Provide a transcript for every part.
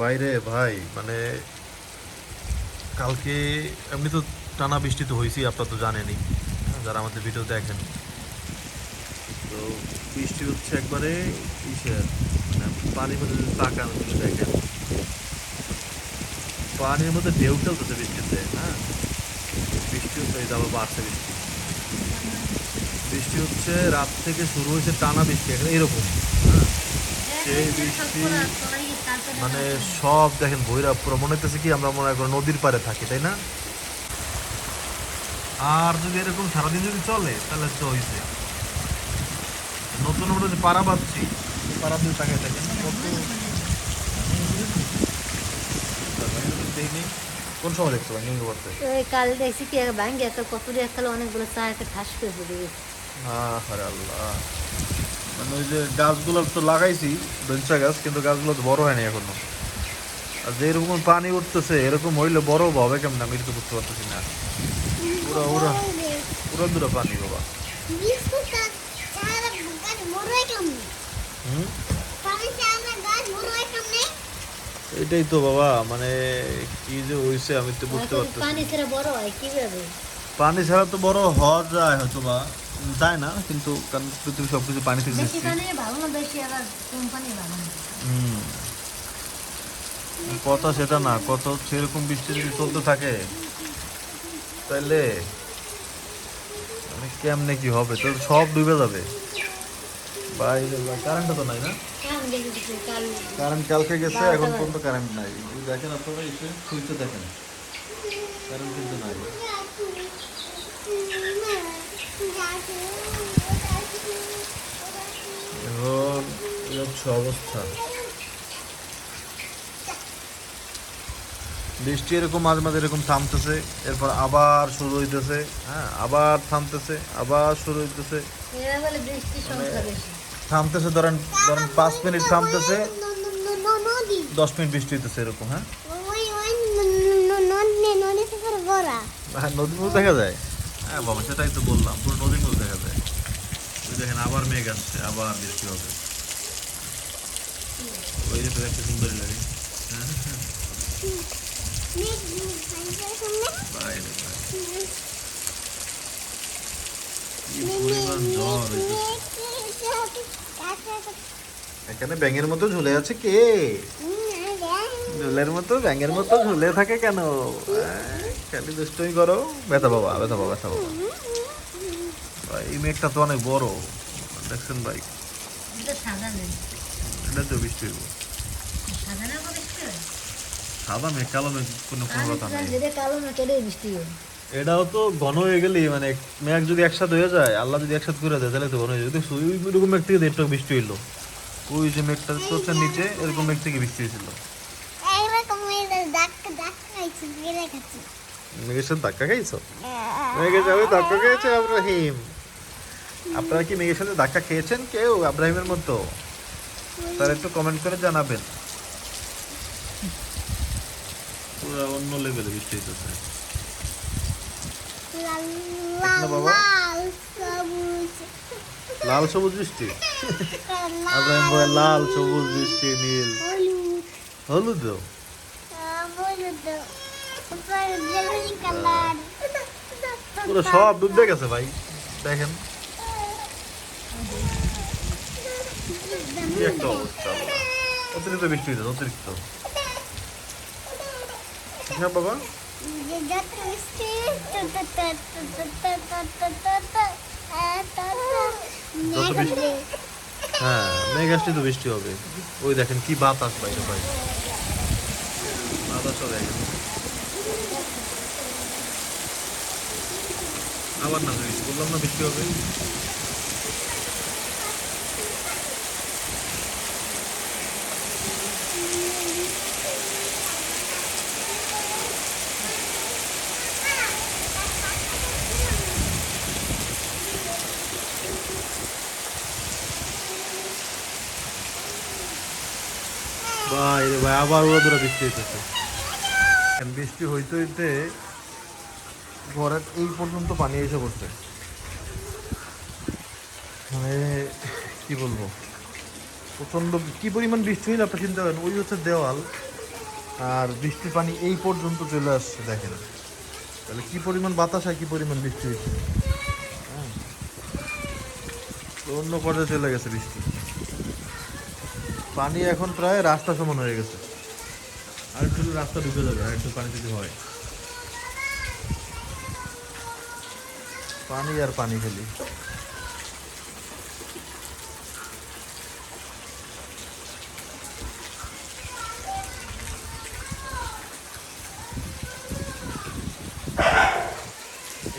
বাইরে, ভাই মানে কালকে এমনি তো টানা বৃষ্টি তো হয়েছেই আপনারা তো জানেনই, যারা আমাদের ভিডিও দেখেন। তো বৃষ্টি হচ্ছে একবারে ইসের মানে পানির মধ্যে যদি দেখেন। পানির মধ্যে ঢেউ খেলতেছে বৃষ্টিতে হ্যাঁ? বৃষ্টি হচ্ছে, এই আবার বাড়ছে বৃষ্টি। বৃষ্টি হচ্ছে, রাত থেকে শুরু হয়েছে টানা বৃষ্টি, এখানে এরকম সেই বৃষ্টি মানে সব দেখেন ভৈরা পুরো মনে হচ্ছে কি আমরা মনে করি নদীর পাড়ে থাকি তাই না? আর যদি এরকম সারাদিন যদি চলে তাহলে তো হয়েছে নতুন আমরা যে পাড়া পাচ্ছি পাড়া দিয়ে তাকায় থাকেন। কত দেখিনি কোন সময় নিঙ্গ করতে কাল দেখছি কি ব্যাঙ্গে একটা কতুরি এককালে অনেকগুলো চা একটা ঠাস করে পড়ে গেছে। আল্লাহ। মানে ওই যে গাছগুলো তো লাগাইছি বেঞ্চা গাছ কিন্তু গাছগুলো তো বড় হয়নি এখনও। আর যে এরকম পানি উঠতেছে এরকম হইলে বড় হবে কেমন? আমি তো বুঝতে পারতেছি না। পুরো পুরো পুরো দূরে পানি বাবা। এটাই তো বাবা মানে কি যে হইছে আমি তো বুঝতে হয়তো পানি পারতেছি ছেড়ে বড় হয় কীভাবে? পানি ছাড়া তো বড় হওয়া যায় হয়তো বা যায় না কিন্তু কারণ পৃথিবী সবকিছু পানি থেকে বেশি পানি ভালো না বেশি আবার কম পানি ভালো না। হুম। কথা সেটা না কত এরকম বৃষ্টি যদি চলতে থাকে তাইলে মানে কেমনে কি হবে? তো সব ডুবে যাবে। বাইরে কারেন্টটা তো নাই না? কারেন্ট কালকে গেছে এখন পর্যন্ত কারেন্ট নাই। দেখেন আপনারা এসে সুইচে দেখেন। কারেন্ট কিন্তু নাই। এখন হচ্ছে অবস্থা বৃষ্টি এরকম মাঝে মাঝে এরকম থামতেছে এরপর আবার শুরু হইতেছে হ্যাঁ আবার থামতেছে আবার শুরু হইতেছে থামতেছে ধরেন ধরেন পাঁচ মিনিট থামতেছে দশ মিনিট বৃষ্টি হইতেছে এরকম হ্যাঁ হ্যাঁ নদীর দেখা যায় হ্যাঁ বাবা সেটাই তো বললাম পুরো নদীর মধ্যে দেখা যায় ওই দেখেন আবার মেঘ আসছে, আবার বৃষ্টি হবে? ওই সুন্দরই লাগে। এখানে ব্যাঙের মতো ঝুলে আছে কে? ঝুলের মতো, ব্যাঙের মতো ঝুলে থাকে কেন? খালি দুষ্টুমি করো। ব্যথা বাবা ব্যথা বাবা ব্যথা বাবা ভাই, এই মেঘটা তো অনেক বড়। দেখছেন ভাই? এটা তো বৃষ্টি হইব। সাদা মেঘ কালো মেঘ কোনো কোনো কথা নেই। যেটা কালো না কেটে বৃষ্টি এটাও তো ঘন হয়ে গেলি মানে মেঘ যদি একসাথে হয়ে যায় আল্লাহ যদি একসাথে করে দেয় তাহলে তো ঘন হয়ে যায় দেখছ ওই রকম মেঘ থেকে একটু বৃষ্টি হইল। ওই যে মেঘটা চলছে নিচে এরকম মেঘ থেকে বৃষ্টি হয়েছিল। মেঘের সাথে ধাক্কা খাইছো মেঘের সাথে ধাক্কা খেয়েছে আব্রাহিম। আপনারা কি মেঘের সাথে ধাক্কা খেয়েছেন কেউ? আব্রাহিমের মতো। তার একটু কমেন্ট করে জানাবেন। পুরো অন্য লেভেলে বৃষ্টি হইতেছে লাল সবুজ। বৃষ্টি? আব্রাহিম বলে লাল সবুজ বৃষ্টি নীল। হলুদ। পুরো সব ডুবে গেছে ভাই। দেখেন। কি একটা অবস্থা। অতিরিক্ত বৃষ্টি হয়েছে অতিরিক্ত হ্যাঁ বাবা হ্যাঁ মেঘ আসলে তো বৃষ্টি হবে ওই দেখেন কি বাতাস বাইরে ভাই বাতাস হয়ে গেছে আবার না বৃষ্টি বললাম না বৃষ্টি হবে ভাই ভাই আবার ওরা ধরে বৃষ্টি হইতেছে। বৃষ্টি হইতে হইতে ঘরের এই পর্যন্ত পানি এসে পড়ছে। মানে কি বলব? প্রচণ্ড কি পরিমাণ বৃষ্টি হইলে আপনার চিন্তা করেন? ওই হচ্ছে দেওয়াল, আর বৃষ্টির পানি এই পর্যন্ত চলে আসছে, দেখেন। তাহলে কি পরিমাণ বাতাস আর কি পরিমাণ বৃষ্টি হয়েছে হ্যাঁ। অন্য পর্যায়ে চলে গেছে বৃষ্টি। পানি এখন প্রায় রাস্তা সমান হয়ে গেছে। আর একটু রাস্তা ঢুকে যাবে, আর একটু পানি যদি হয়। পানি আর পানি খেলি।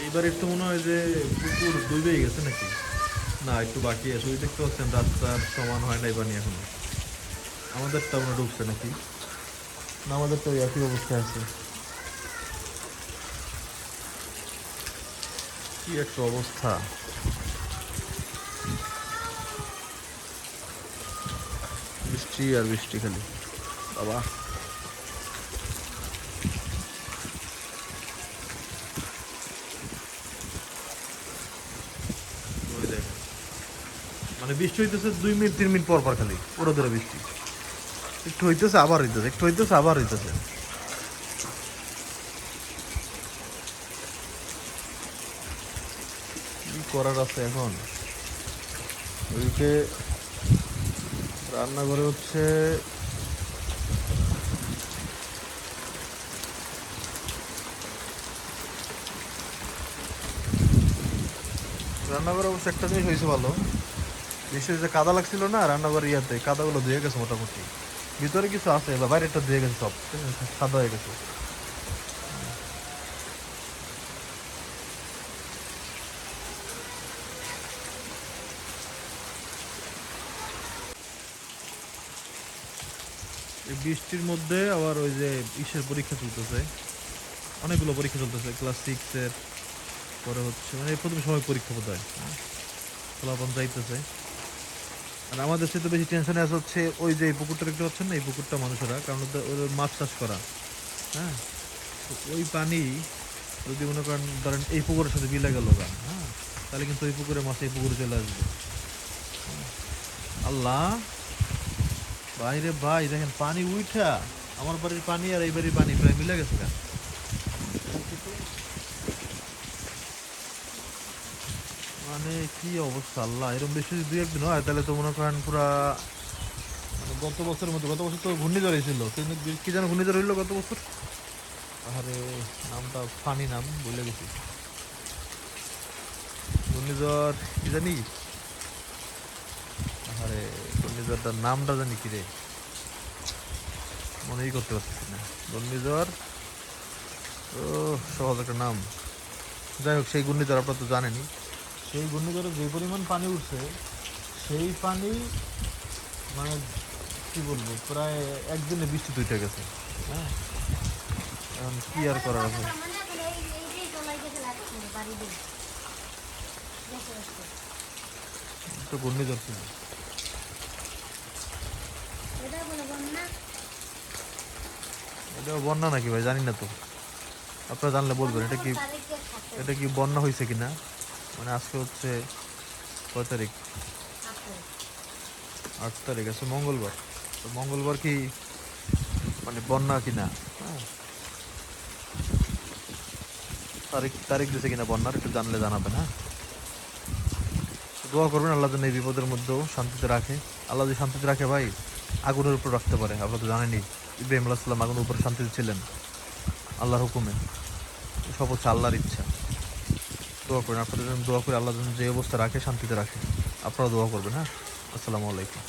এইবার একটু মনে হয় যে পুকুর ডুবেই গেছে নাকি? না, একটু বাকি আছে। ওই দেখতে পাচ্ছেন, রাস্তার সমান হয় নাই পানি এখনও। আমাদেরটা মনে হয় ডুবছে নাকি? না আমাদেরটা ওই একই অবস্থায় আছে। কি একটা অবস্থা? বৃষ্টি আর বৃষ্টি খালি। বাবা। মানে বৃষ্টি হইতেছে দুই মিনিট তিন মিনিট পর পর খালি। পুরো ধরে বৃষ্টি। একটু হইতেছে, আবার হইতেছে, একটু হইতেছে, আবার হইতেছে। করার আছে এখন? ওইদিকে রান্নাঘরে হচ্ছে রান্নাঘরে অবশ্য একটা জিনিস হয়েছে ভালো। বিশেষ যে কাদা লাগছিল না রান্নাঘর ইয়াতে কাদাগুলো ধুয়ে গেছে মোটামুটি। ভিতরে কিছু আছে, বা বাইরেটা ধুয়ে গেছে সব। সাদা হয়ে গেছে। বৃষ্টির মধ্যে আবার ওই যে ইসের পরীক্ষা চলতেছে। অনেকগুলো পরীক্ষা চলতেছে ক্লাস সিক্সের পরে হচ্ছে মানে প্রথম সময় পরীক্ষা বোধ হয়। ফলাফল যাইতেছে। আর আমাদের সাথে বেশি টেনশনে আছে হচ্ছে ওই যে পুকুরটা দেখতে পাচ্ছেন না? এই পুকুরটা মানুষেরা, কারণ ওদের মাছ চাষ করা। হ্যাঁ? ওই পানি, যদি মনে করেন, ধরেন এই পুকুরের সাথে মিলে গেল গা হ্যাঁ? তাহলে কিন্তু ওই পুকুরে মাছ এই পুকুরে চলে আসবে। হ্যাঁ। আল্লাহ! বাইরে ভাই, দেখেন পানি উঠা আমার বাড়ির পানি আর এই বাড়ির পানি প্রায় মিলে গেছে গা মানে কি অবস্থা? আল্লাহ এরকম বেশি যদি দুই একদিন হয় তাহলে তো মনে করেন পুরা মানে গত বছরের মধ্যে গত বছর তো ঘূর্ণিঝড় হয়েছিল কিন্তু কি যেন ঘূর্ণিঝড় হইল গত বছর? আরে নামটা ফানি নাম বলে গেছি। ঘূর্ণিঝড় কি জানি? আরে ঘূর্ণিঝড়টার নামটা জানি কি রে? মনেই করতে পারতেছি না। ঘূর্ণিঝড়? ও সহজ একটা নাম। যাই হোক সেই ঘূর্ণিঝড় আপনারা তো জানেনই। সেই ঘূর্ণিঝড়ে যে পরিমাণ পানি উঠছে, সেই পানি মানে কি বলব, প্রায় একদিনে বৃষ্টি উঠে গেছে। হ্যাঁ? এখন কি আর করার আছে। তো ঘূর্ণিঝড় ছিল। এটা বন্যা নাকি ভাই? জানি না তো। আপনারা জানলে বলবেন, এটা কি এটা কি বন্যা হয়েছে কিনা? মানে আজকে হচ্ছে কয় তারিখ? আট তারিখ আছে মঙ্গলবার। তো মঙ্গলবার কি মানে বন্যা কিনা? হ্যাঁ। তারিখ তারিখ দিছে কিনা বন্যার, একটু জানলে জানাবেন হ্যাঁ। দোয়া করবেন, আল্লাহ যেন এই বিপদের মধ্যেও শান্তিতে রাখে। আল্লাহ যদি শান্তিতে রাখে ভাই, আগুনের উপর রাখতে পারে। আপনারা তো জানেনই, ইব্রাহিম আল্লাহ সাল্লাম আগুনের উপর শান্তিতে ছিলেন। আল্লাহর হুকুমে। সব হচ্ছে আল্লাহর ইচ্ছা। দোয়া করেন, আপনাদের জন্য দোয়া করে আল্লাহ যে অবস্থা রাখে, শান্তিতে রাখে। আপনারা দোয়া করবেন হ্যাঁ? আসসালামু আলাইকুম।